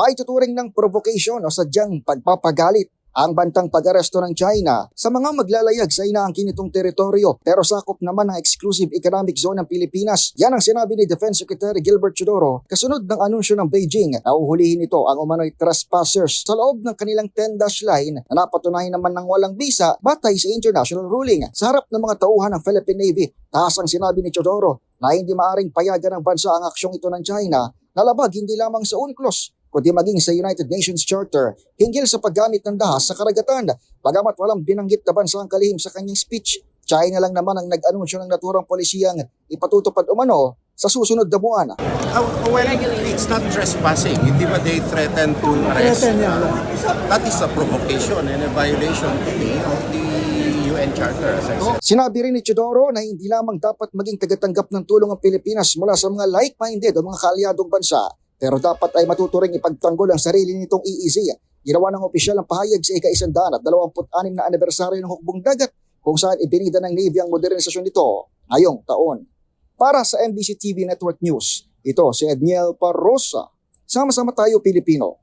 may tuturing ng provocation o sadyang pagpapagalit ang bantang pag-aresto ng China sa mga maglalayag sa inaangkin nitong teritoryo pero sakop naman ng exclusive economic zone ng Pilipinas. Yan ang sinabi ni Defense Secretary Gilbert Chodoro kasunod ng anunsyo ng Beijing na uhulihin ito ang umano'y trespassers sa loob ng kanilang 10-dash line na napatunayan naman ng walang bisa batay sa international ruling. Sa harap ng mga tauhan ng Philippine Navy, taas ang sinabi ni Chodoro na hindi maaring payagan ng bansa ang aksyong ito ng China na labag hindi lamang sa UNCLOS kundi maging sa United Nations Charter hinggil sa paggamit ng dahas sa karagatan. Bagamat walang binanggit na bansa ang kalihim sa kanyang speech, China lang naman ang nag-anunsyo ng naturang polisiyang ipatutupad umano sa susunod na buwan. Oh, well, it's not trespassing. Hindi ba they threaten to arrest? Threaten, yeah. Uh, that is a provocation and a violation to me of the UN Charter, as I said. Sinabi rin ni Chidoro na hindi lamang dapat maging tagatanggap ng tulong ang Pilipinas mula sa mga like-minded o mga kaalyadong bansa, pero dapat ay matuturing ipagtanggol ang sarili nitong EEZ. Ginawa ng opisyal ang pahayag sa ika-isandaan at 26 na anibersaryo ng hukbong dagat kung saan ibinida ng Navy ang modernisasyon nito ngayong taon. Para sa MBC TV Network News, ito si Edniel Parrosa. Sama-sama tayo Pilipino.